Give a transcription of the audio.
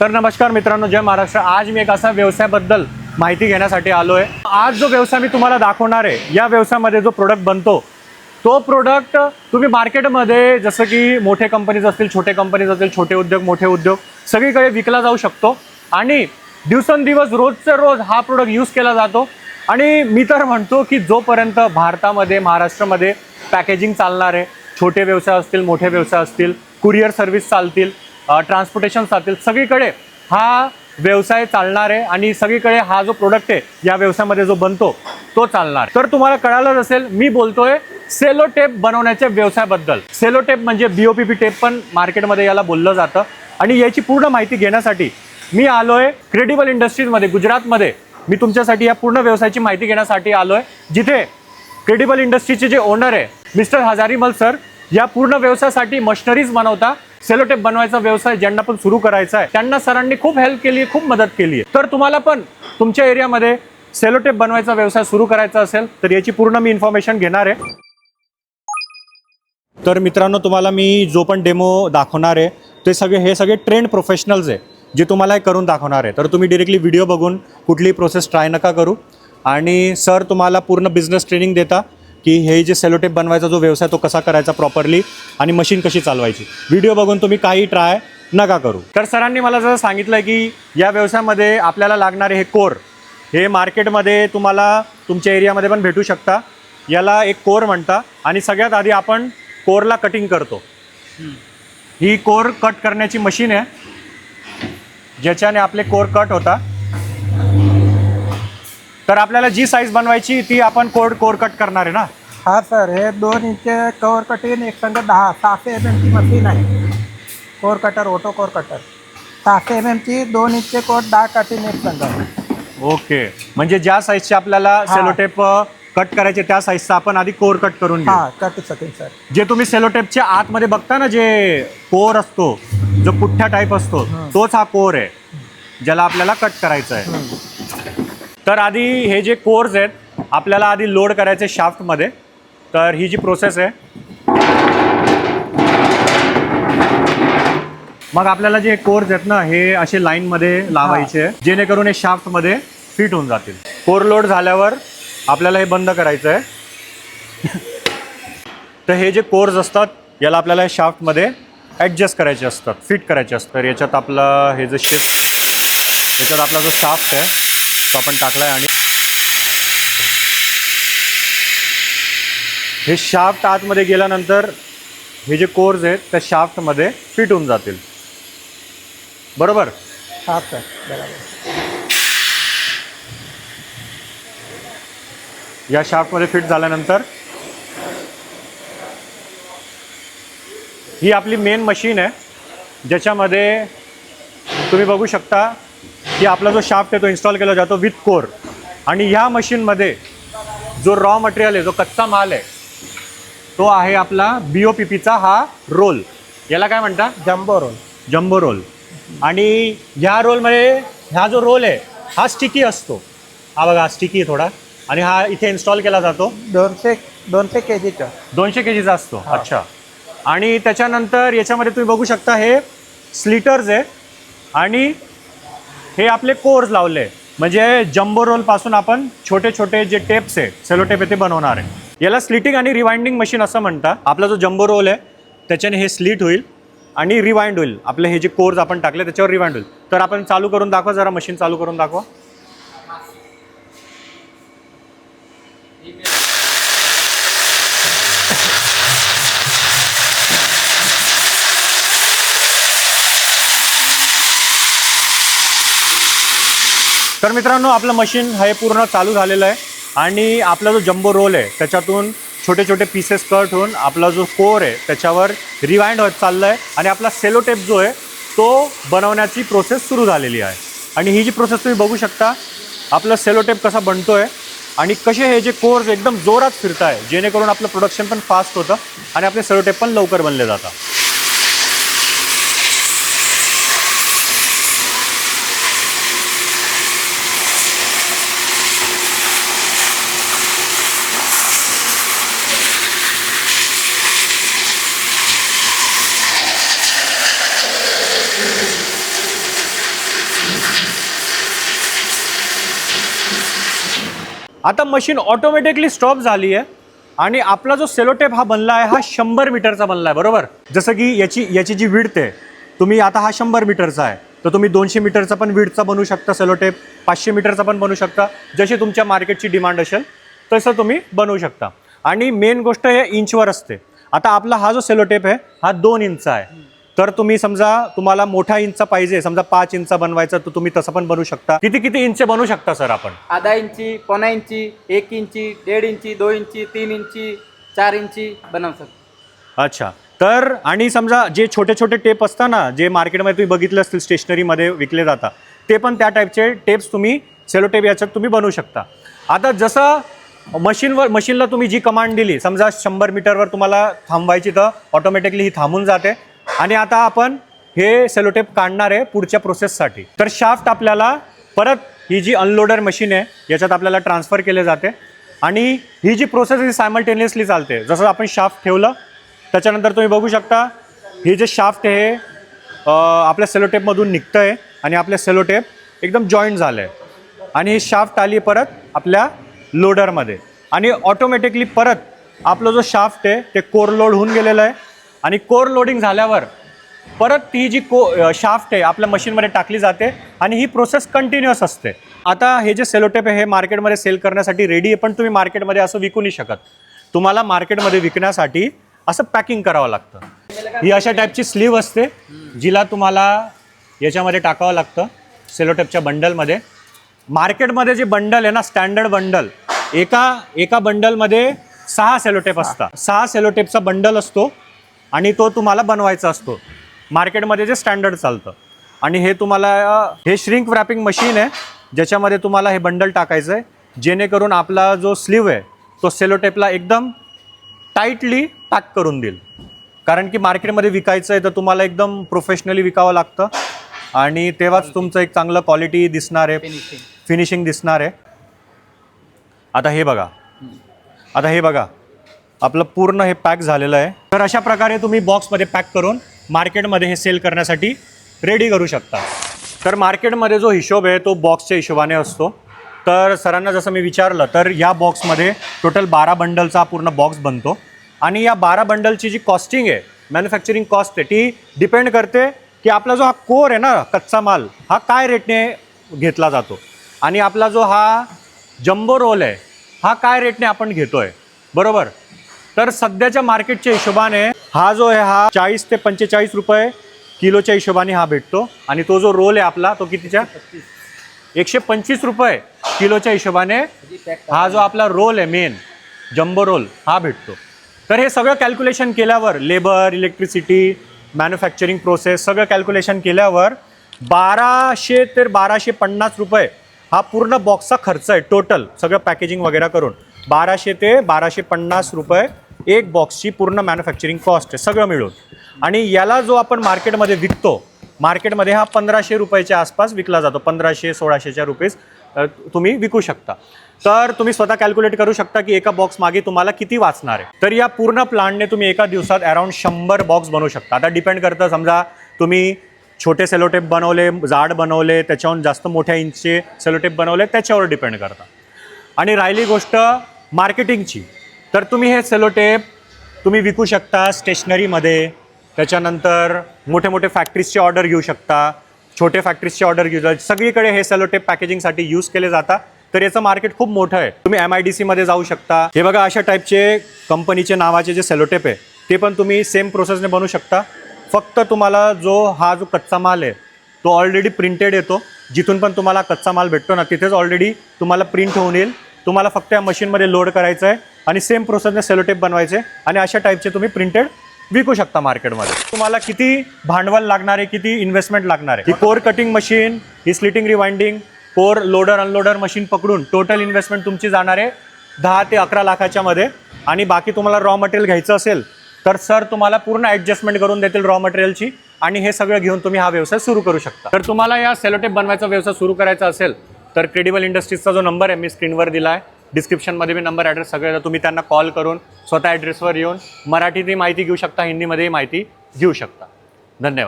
तर नमस्कार मित्रांनो जय महाराष्ट्र. आज मी एक असा व्यवसायाबद्दल माहिती घेण्यासाठी आलो आहे आज जो व्यवसाय मी तुम्हाला दाखवणार आहे या व्यवसायामध्ये जो प्रोडक्ट बनतो तो प्रोडक्ट तुम्ही मार्केटमध्ये जसं की मोठे कंपनीज असतील छोटे कंपनीज असतील छोटे उद्योग मोठे उद्योग सगळीकडे विकला जाऊ शकतो. आणि दिवसेंदिवस रोजचा रोज हा प्रोडक्ट यूज केला जातो. आणि मी तर म्हणतो की जोपर्यंत भारतामध्ये महाराष्ट्रामध्ये पॅकेजिंग चालणार आहे छोटे व्यवसाय असतील मोठे व्यवसाय असतील कुरिअर सर्व्हिस चालतील ट्रान्सपोर्टेशन चालतील सगळीकडे हा व्यवसाय चालणार आहे आणि सगळीकडे हा जो प्रोडक्ट आहे या व्यवसायामध्ये जो बनतो तो चालणार तर तुम्हाला कळालंच असेल मी बोलतोय सेलो टेप बनवण्याच्या व्यवसायाबद्दल. सेलो टेप म्हणजे बीओपीपी टेप पण मार्केटमध्ये याला बोललं जातं. आणि याची पूर्ण माहिती घेण्यासाठी मी आलोय क्रेडिबल इंडस्ट्रीजमध्ये गुजरातमध्ये. मी तुमच्यासाठी या पूर्ण व्यवसायाची माहिती घेण्यासाठी आलोय. जिथे क्रेडिबल इंडस्ट्रीचे जे ओनर आहे मिस्टर हजारीमल सर या पूर्ण व्यवसायासाठी मशिनरीज बनवता सेलोटेप बनवायचा व्यवसाय ज्यांना पण सुरू करायचा आहे त्यांना सरांनी खूप हेल्प केली आहे खूप मदत केली आहे. तर तुम्हाला पण तुमच्या एरियामध्ये सेलोटेप बनवायचा व्यवसाय सुरू करायचा असेल तर याची पूर्ण मी इन्फॉर्मेशन घेणार आहे. तर मित्रांनो तुम्हाला मी जो पण डेमो दाखवणार आहे ते सगळे हे सगळे ट्रेंड प्रोफेशनल्स आहे जे तुम्हाला हे करून दाखवणार आहे. तर तुम्ही डिरेक्टली व्हिडिओ बघून कुठलीही प्रोसेस ट्राय नका करू. आणि सर तुम्हाला पूर्ण बिझनेस ट्रेनिंग देता. की हे जे सेलोटेप बनवायचा जो व्यवसाय तो कसा करायचा प्रॉपरली आणि मशीन कशी चालवायची. व्हिडिओ बघून तुम्ही काही ट्राय नका करू. तर सरांनी मला जसं सांगितलं की या व्यवसायामध्ये आपल्याला लागणारे हे कोर हे मार्केटमध्ये तुम्हाला तुमच्या एरियामध्ये पण भेटू शकता. याला एक कोर म्हणता आणि सगळ्यात आधी आपण कोरला कटिंग करतो. ही कोर कट करण्याची मशीन आहे. ज्याच्याने आपले कोर कट होता. तर आपल्याला जी साईज बनवायची ती आपण कोर कोर कट करणार आहे ना? हा सर हे दोन इंच कवर कटीन एक संघ दहा सहाशे एम एमची मशीन आहे. Core cutter auto core cutter सहाशे एम एमची दोन इंच कोर दहा कटीन एक संघ. ओके म्हणजे ज्या साईजचे आपल्याला हा. सेलोटेप कट करायचे त्या साईजचा आपण आधी कोर कट करून घेऊ. हा कट सकेल सर जे तुम्ही सेलोटेपच्या आतमध्ये बघता ना जे कोर असतो जो पुठ्ठा टाईप असतो. तोच हा कोर आहे. ज्याला आपल्याला कट करायचं आहे तर आधी हे जे कोर्स आहेत आपल्याला आधी लोड करायचे शाफ्टमध्ये तर ही जी प्रोसेस आहे मग आपल्याला जे कोर्स आहेत ना हे असे लाईनमध्ये लावायचे आहे, जेणेकरून हे शाफ्टमध्ये फिट होऊन जातील. कोर लोड झाल्यावर आपल्याला हे बंद करायचं आहे. तर हे जे कोर्स असतात याला आपल्याला शाफ्टमध्ये ॲडजस्ट करायचे असतात फिट करायचे असतात. तर याच्यात आपला हे जे शेप याच्यात आपला जो शाफ्ट आहे तो आपण टाकला आहे आणि हे शाफ्ट आतमध्ये गेल्यानंतर हे जे कोर्स आहेत त्या शाफ्टमध्ये फिट होऊन जातील. बरोबर? हा सर बरोबर. या शाफ्टमध्ये फिट झाल्यानंतर ही आपली मेन मशीन आहे ज्याच्यामध्ये तुम्ही बघू शकता की आपला जो शाफ्ट आहे तो इन्स्टॉल केला जातो विथ कोर आणि ह्या मशीनमध्ये जो रॉ मटेरियल आहे जो कच्चा माल आहे तो आहे आपला बी ओ पी पीचा हा रोल याला काय म्हणता? जम्बो रोल जम्बो रोल आणि ह्या रोलमध्ये हा जो रोल आहे हा स्टिकी असतो. हा बघा स्टिकी आहे थोडा. आणि हा इथे इन्स्टॉल केला जातो. दोनशे दोनशे के जीचं दोनशे के जीचा असतो. अच्छा. आणि त्याच्यानंतर याच्यामध्ये तुम्ही बघू शकता हे स्लिटर्स आहे. आणि हे आपले कोर्स लावले. म्हणजे जम्बो रोलपासून आपण छोटे छोटे जे टेप्स आहे सेलो टेप आहे ते बनवणार आहे. याला स्लिटिंग आणि रिवाइंडिंग मशीन असं म्हणतात. आपला जो जम्बो रोल आहे त्याच्याने हे स्लिट होईल आणि रिवाइंड होईल. आपले हे जे कोर्स आपण टाकले त्याच्यावर रिवाइंड होईल. तर आपण चालू करून दाखवा जरा मशीन चालू करून दाखवा. तर मित्रांनो आपलं मशीन हे पूर्ण चालू झालेलं आहे. आणि आपला जो जम्बो रोल आहे त्याच्यातून छोटे छोटे पीसेस कट होऊन आपला जो कोर आहे त्याच्यावर रिवाइंड होत चाललं आहे. आणि आपला सेलो टेप जो आहे तो बनवण्याची प्रोसेस सुरू झालेली आहे. आणि ही जी प्रोसेस तुम्ही बघू शकता आपला सेलो टेप कसा बनतो आहे आणि कसे हे जे कोर्स एकदम जोरात फिरत आहे जेणेकरून आपलं प्रोडक्शन पण फास्ट होतं आणि आपले सेलो टेप पण लवकर बनले जातात. आता मशीन ऑटोमॅटिकली स्टॉप झाली आहे आणि आपला जो सेलोटेप हा बनला आहे हा शंभर मीटरचा बनला आहे बरोबर? जसं की याची याची जी विड्थ आहे तुम्ही आता हा शंभर मीटरचा आहे. तर तुम्ही दोनशे मीटरचा पण विडचा बनवू शकता सेलोटेप पाचशे मीटरचा पण बनवू शकता. जशी तुमच्या मार्केटची डिमांड असेल तसं तुम्ही बनवू शकता. आणि मेन गोष्ट हे इंचवर असते. आता आपला हा जो सेलोटेप आहे हा दोन इंचचा आहे. तर तुम्ही समजा तुम्हाला मोठा इंच पाहिजे समजा पाच इंच बनवायचा तर तुम्ही तसं पण बनवू शकता. किती किती इंच बनवू शकता सर आपण? आधा इंची पौना इंची एक इंची डेढ़ इंची दो इंची तीन इंची चार इंची बनवू शकतो. अच्छा. तर आणि समजा जे छोटे छोटे टेप असतात ना जे मार्केटमध्ये तुम्ही बघितले असतील स्टेशनरीमध्ये विकले जातात ते पण त्या टाईपचे टेप्स तुम्ही सेलो टेप याच्यात तुम्ही बनवू शकता. आता जसं मशीनवर मशीनला तुम्ही जी कमांड दिली समजा शंभर मीटरवर तुम्हाला थांबवायची तर ऑटोमॅटिकली ही थांबून जाते. आणि आता आपण हे सेलोटेप काढणार आहे पुढच्या प्रोसेससाठी तर शाफ्ट आपल्याला परत ही जी अनलोडर मशीन आहे याच्यात आपल्याला ट्रान्सफर केले जाते. आणि ही जी प्रोसेस ही सायमल्टेनियसली चालते. जसं आपण शाफ्ट ठेवलं त्याच्यानंतर तुम्ही बघू शकता हे जे शाफ्ट आहे आपल्या सेलोटेपमधून निघतं आहे आणि आपल्या सेलोटेप एकदम जॉईंट झालं आहे आणि ही शाफ्ट आली परत आपल्या लोडरमध्ये आणि ऑटोमॅटिकली परत आपलं जो शाफ्ट आहे ते कोर लोड होऊन गेलेलं आहे. आणि कोर लोडिंग झाल्यावर परत ती जी को शाफ्ट आहे आपल्या मशीनमध्ये टाकली जाते आणि ही प्रोसेस कंटिन्युअस असते. आता हे जे सेलोटेप आहे हे मार्केटमध्ये सेल करण्यासाठी रेडी आहे पण तुम्ही मार्केटमध्ये असं विकू नाही शकत. तुम्हाला मार्केटमध्ये विकण्यासाठी असं पॅकिंग करावं लागतं. ही अशा टाईपची स्लीव असते जिला तुम्हाला याच्यामध्ये टाकावं लागतं सेलोटेपच्या बंडलमध्ये. मार्केटमध्ये जे बंडल आहे ना स्टँडर्ड बंडल एका एका बंडलमध्ये सहा सेलोटेप असतात. सहा सेलोटेपचा बंडल असतो आणि तो तुम्हाला बनवायचा असतो. मार्केटमध्ये जे स्टँडर्ड चालतं. आणि हे तुम्हाला हे श्रिंक रॅपिंग मशीन आहे ज्याच्यामध्ये तुम्हाला हे बंडल टाकायचं आहे जेणेकरून आपला जो स्लीव आहे तो सेलोटेपला एकदम टाईटली पॅक करून देईल. कारण की मार्केटमध्ये विकायचं आहे तर तुम्हाला एकदम प्रोफेशनली विकावं लागतं. आणि तेव्हाच तुमचं एक चांगलं क्वालिटी दिसणार आहे. फिनिशिंग दिसणार आहे. आता हे बघा. आता हे बघा. आपलं पूर्ण हे पॅक झालेलं आहे. तर अशा प्रकारे तुम्ही बॉक्समध्ये पॅक करून मार्केटमध्ये हे सेल करण्यासाठी रेडी करू शकता. तर मार्केटमध्ये जो हिशोब आहे तो बॉक्सच्या हिशोबाने असतो. तर सरांना जसं मी विचारलं तर या बॉक्समध्ये टोटल बारा बंडलचा पूर्ण बॉक्स बनतो. आणि या बारा बंडलची जी कॉस्टिंग आहे मॅन्युफॅक्चरिंग कॉस्ट आहे ती डिपेंड करते की आपला जो हा कोर आहे ना कच्चा माल हा काय रेटने घेतला जातो. आणि आपला जो हा जम्बो रोल आहे हा काय रेटने आपण घेतो आहे बरोबर? तर सध्याच्या मार्केटच्या हिशोबाने हा जो आहे हा चाळीस ते पंचेचाळीस रुपये किलोच्या हिशोबाने हा भेटतो. आणि तो जो रोल आहे आपला तो कितीच्या? एकशे पंचवीस रुपये किलोच्या हिशोबाने हा जो आपला रोल आहे मेन जम्बो रोल हा भेटतो. तर हे सगळं कॅल्क्युलेशन केल्यावर लेबर इलेक्ट्रिसिटी मॅन्युफॅक्चरिंग प्रोसेस सगळं कॅल्क्युलेशन केल्यावर बाराशे ते बाराशे पन्नास रुपये हा पूर्ण बॉक्सचा खर्च आहे टोटल सगळं पॅकेजिंग वगैरे करून. बाराशे ते बाराशे पन्नास रुपये एक बॉक्सची पूर्ण मॅन्युफॅक्चरिंग कॉस्ट आहे सगळं मिळून. आणि याला जो आपण मार्केटमध्ये विकतो मार्केटमध्ये हा पंधराशे रुपयाच्या आसपास विकला जातो पंधराशे सोळाशेच्या रुपीज तुम्ही विकू शकता. तर तुम्ही स्वतः कॅल्क्युलेट करू शकता की एका बॉक्स मागे तुम्हाला किती वाचणार आहे. तर या पूर्ण प्लांटने तुम्ही एका दिवसात अराउंड शंभर बॉक्स बनवू शकता. आता डिपेंड करतं समजा तुम्ही छोटे सेलोटेप बनवले जाड बनवले त्याच्याहून जास्त मोठ्या इंचचे सेलोटेप बनवले त्याच्यावर डिपेंड करता. आणि राहिली गोष्ट मार्केटिंगची तर तुम्ही हे सेलोटेप तुम्ही विकू शकता स्टेशनरीमध्ये. त्याच्यानंतर मोठे मोठे फॅक्टरीजची ऑर्डर घेऊ शकता छोटे फॅक्टरीजची ऑर्डर घेऊ शकता. सगळीकडे हे सेलोटेप पॅकेजिंगसाठी यूज केले जातात. तर याचं मार्केट खूप मोठं आहे. तुम्ही एम आय डी सीमध्ये जाऊ शकता. हे बघा अशा टाईपचे कंपनीचे नावाचे जे सेलोटेप आहे ते पण तुम्ही सेम प्रोसेसने बनवू शकता. फक्त तुम्हाला जो हा जो कच्चा माल आहे तो ऑलरेडी प्रिंटेड येतो. जिथून पण तुम्हाला कच्चा माल भेटतो ना तिथेच ऑलरेडी तुम्हाला प्रिंट होऊन येईल. तुम्हाला फक्त या मशीनमध्ये लोड करायचं आहे आणि सेम प्रोसेसने सेलोटेप बनवायचे आणि अशा टाईपचे तुम्ही प्रिंटेड विकू शकता मार्केटमध्ये तुम्हाला किती भांडवल लागणार आहे किती इन्व्हेस्टमेंट लागणार आहे? ही कोर कटिंग मशीन ही slitting rewinding core loader unloader machine पकडून टोटल इन्व्हेस्टमेंट तुमची जाणार आहे दहा ते अकरा लाखाच्या मध्ये. आणि बाकी तुम्हाला रॉ मटेरियल घ्यायचं असेल तर सर तुम्हाला पूर्ण ॲडजस्टमेंट करून देतील रॉ मटेरियलची आणि हे सगळं घेऊन तुम्ही हा व्यवसाय सुरू करू शकता. तर तुम्हाला या सेलोटेप बनवायचा व्यवसाय सुरू करायचा असेल तर क्रेडिबल इंडस्ट्रीजचा जो नंबर आहे मी स्क्रीनवर दिला आहे डिस्क्रिप्शनमध्ये मी नंबर ॲड्रेस सगळे तुम्ही त्यांना कॉल करून स्वतः ॲड्रेसवर येऊन मराठीतही माहिती घेऊ शकता हिंदीमध्येही माहिती घेऊ शकता. धन्यवाद.